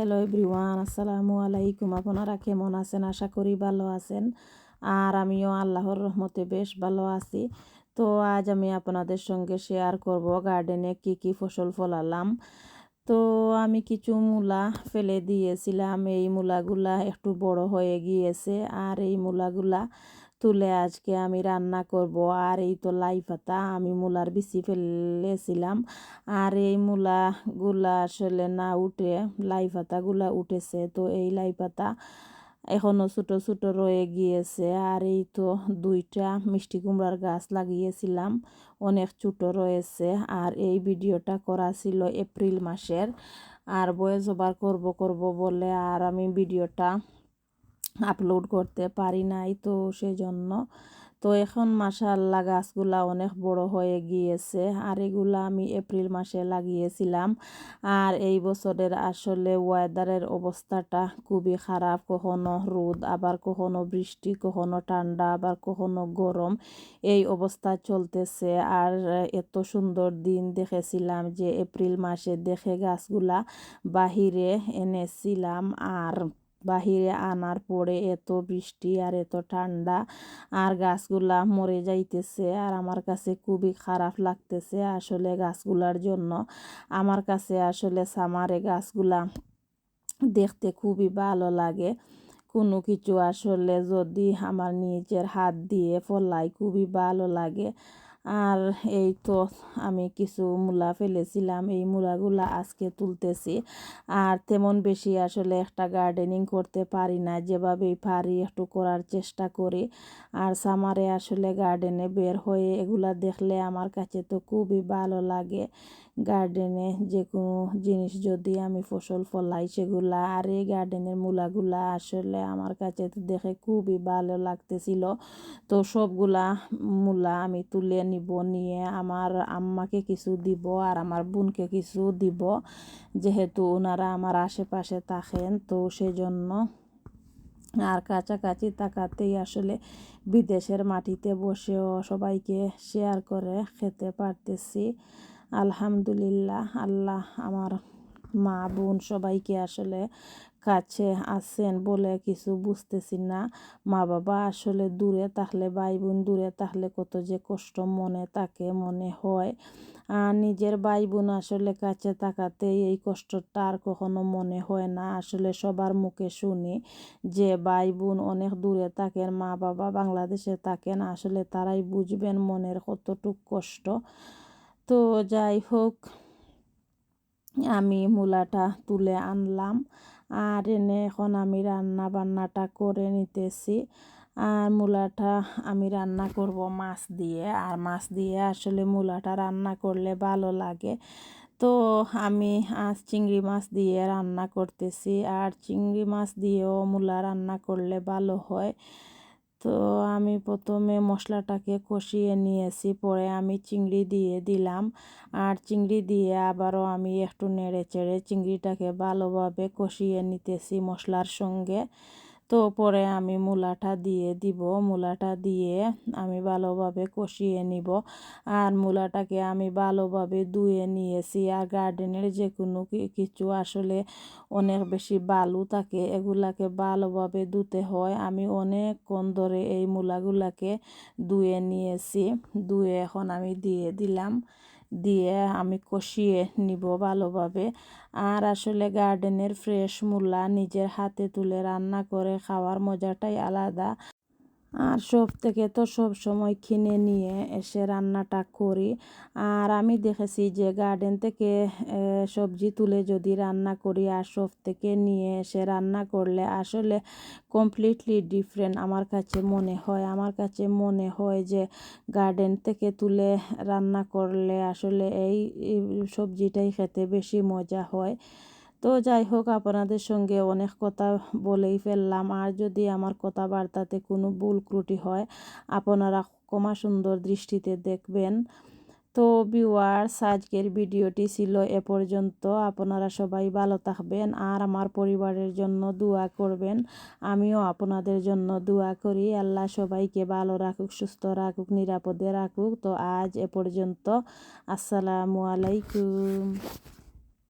Hello everyone, আসসালামু আলাইকুম। আপনারা কেমন আছেন? আশা করি ভালো আছেন। আর আমিও আল্লাহর রহমতে বেশ ভালো আছি। তো আজ আমি আপনাদের সঙ্গে শেয়ার করব গার্ডেনে কি কি ফসল ফলালাম। তো আমি কিছু মূলা ফেলে দিয়েছিলাম। এই মূলাগুলা একটু বড় হয়ে গিয়েছে। আর এই মূলাগুলা তুলে আজকে আমি রান্না করব। আর এই তো লাই পাতা আমি মূলার বিচি ফেলেছিলাম। আর এই মূলাগুলা আসলে না উঠে লাই পাতাগুলা উঠেছে। তো এই লাই পাতা এখনও ছোটো ছোটো রয়ে গিয়েছে। আর এই তো দুইটা মিষ্টি কুমড়ার গাছ লাগিয়েছিলাম, অনেক ছোটো রয়েছে। আর এই ভিডিওটা করা ছিল এপ্রিল মাসের। আর বয়স ওভার করব করব বলে আর আমি ভিডিওটা আপলোড করতে পারি নাই তো সেজন্য। তো এখন মাসাল্লাহ গাছগুলা অনেক বড় হয়ে গিয়েছে আর এগুলা আমি এপ্রিল মাসে লাগিয়েছিলাম। আর এই বছরের আসলে ওয়েদারের অবস্থাটা খুবই খারাপ, কখনো রোদ, আবার কখনো বৃষ্টি, কখনো ঠান্ডা, আবার কখনো গরম। এই অবস্থা চলতেছে আর এত সুন্দর দিন দেখেছিলাম যে এপ্রিল মাসে দেখে গাছগুলা বাহিরে এনেছিলাম আর বাহিরে আনার পরে এত বৃষ্টি আর এত ঠান্ডা, আর গাছগুলা মরে যাইতেছে। আর আমার কাছে খুবই খারাপ লাগতেছে আসলে গাছগুলার জন্য। আমার কাছে আসলে সামারে গাছগুলা দেখতে খুবই ভালো লাগে। কোনো কিছু আসলে যদি আমার নিজের হাত দিয়ে ফলাই খুবই ভালো লাগে। আর এই তো আমি কিছু মূলা ফেলেছিলাম, এই মূলাগুলো আজকে তুলতেছি। আর তেমন বেশি আসলে একটা গার্ডেনিং করতে পারি না, যেভাবেই পারি একটু করার চেষ্টা করি। আর সামারে আসলে গার্ডেনে বের হয়ে এগুলা দেখলে আমার কাছে তো খুবই ভালো লাগে। গার্ডেনে যে কোনো জিনিস যদি আমি ফসল ফলাই সেগুলা, আর এই গার্ডেনের মূলাগুলা আসলে আমার কাছে দেখে খুবই ভালো লাগতেছিল। তো সবগুলা মূলা আমি তুলে নিব, নিয়ে আমার আম্মাকে কিছু দিব আর আমার বোনকে কিছু দিব। যেহেতু ওনারা আমার আশেপাশে থাকেন, তো সেজন্য আর কাছাকাছি তাকাতেই আসলে বিদেশের মাটিতে বসেও সবাইকে শেয়ার করে খেতে পারতেছি। আলহামদুলিল্লাহ, আল্লাহ আমার মা বোন সবাইকে আসলে কাছে আছেন বলে কিছু বুঝতেছি না। মা বাবা আসলে দূরে থাকলে, ভাই বোন দূরে থাকলে কত যে কষ্ট মনে তাকে মনে হয়। আর নিজের ভাই বোন আসলে কাছে থাকাতে এই কষ্টটা আর কখনো মনে হয় না। আসলে সবার মুখে শুনি যে ভাই বোন অনেক দূরে থাকেন, মা বাবা বাংলাদেশে থাকেন, আসলে তারাই বুঝবেন মনের কতটুক কষ্ট। তো যাই হোক, আমি মূলাটা তুলে আনলাম আর এনে এখন আমি রান্না বান্নাটা করে নিতেছি। আর মূলাটা আমি রান্না করব মাছ দিয়ে। আর মাছ দিয়ে আসলে মূলাটা রান্না করলে ভালো লাগে। তো আমি আজ চিংড়ি মাছ দিয়ে রান্না করতেছি। আর চিংড়ি মাছ দিয়েও মূলা রান্না করলে ভালো হয়। তো আমি প্রথমে মশলাটাকে কষিয়ে নিয়েছি, পরে আমি চিংড়ি দিয়ে দিলাম। আর চিংড়ি দিয়ে আবারও আমি একটু নেড়ে চেড়ে চিংড়িটাকে ভালোভাবে কষিয়ে নিতেছি মশলার সঙ্গে। তো পরে আমি মূলাটা দিয়ে দিব। মূলাটা দিয়ে আমি ভালোভাবে কষিয়ে নিব। আর মূলাটাকে আমি ভালোভাবে ধুয়ে নিয়েছি। আর গার্ডেনের যে কোনো কিছু আসলে অনেক বেশি বালু থাকে, এগুলাকে ভালোভাবে ধুতে হয়। আমি অনেকক্ষণ ধরে এই মূলাগুলাকে ধুয়ে নিয়েছি। ধুয়ে এখন আমি দিয়ে দিলাম। দিয়ে আমি কষিয়ে নিব ভালোভাবে। আর আসলে গার্ডেনের ফ্রেশ মূলা নিজের হাতে তুলে রান্না করে খাওয়ার মজাটাই আলাদা। আর সব থেকে তো সব সময় কিনে নিয়ে এসে রান্নাটা করি। আর আমি দেখেছি যে গার্ডেন থেকে সবজি তুলে যদি রান্না করি আর সব থেকে নিয়ে এসে রান্না করলে আসলে কমপ্লিটলি ডিফারেন্ট আমার কাছে মনে হয়। আমার কাছে মনে হয় যে গার্ডেন থেকে তুলে রান্না করলে আসলে এই সবজিটাই খেতে বেশি মজা হয়। তো যাই হোক, আপনাদের সঙ্গে অনেক কথা বলেই ফেললাম। আর যদি আমার কথাবার্তাতে কোনো ভুল ত্রুটি হয়, আপনারা কমা সুন্দর দৃষ্টিতে দেখবেন। তো ভিউয়ার্স আজকের ভিডিওটি ছিল এ পর্যন্ত। আপনারা সবাই ভালো থাকবেন আর আমার পরিবারের জন্য দোয়া করবেন। আমিও আপনাদের জন্য দোয়া করি। আল্লাহ সবাইকে ভালো রাখুক, সুস্থ রাখুক, নিরাপদে রাখুক। তো আজ এ পর্যন্ত। আসসালামু আলাইকুম।